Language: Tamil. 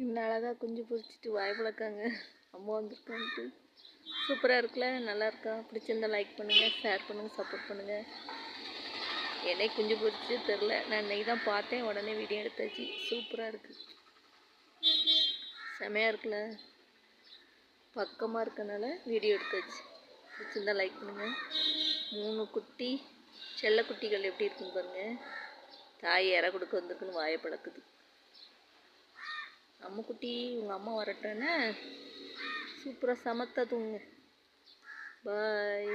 இன்னும் அழகாக குஞ்சு பொரிச்சிட்டு வாய் பழக்காங்க அம்மா வந்திருக்கான்ட்டு. சூப்பராக இருக்குல்ல? நல்லா இருக்கா? பிடிச்சிருந்தா லைக் பண்ணுங்கள் ஷேர் பண்ணுங்கள் சப்போர்ட் பண்ணுங்கள் என்னை குஞ்சு பொறிச்சு தெரில நான் இன்றைக்கி தான் பார்த்தேன். உடனே வீடியோ எடுத்தாச்சு. சூப்பராக இருக்குது செமையாக இருக்குல்ல? பக்கமாக இருக்கனால வீடியோ எடுத்தாச்சு. பிடிச்சிருந்தா லைக் பண்ணுங்கள் மூணு குட்டி செல்ல குட்டிகள் எப்படி இருக்குன்னு பாருங்கள் தாய் இற கொடுக்க வந்திருக்குன்னு வாயை பழக்குது அம்மா குட்டி உங்கள் அம்மா வரட்டோன்னே சூப்பராக சமத்தா தூங்குங்க பாய்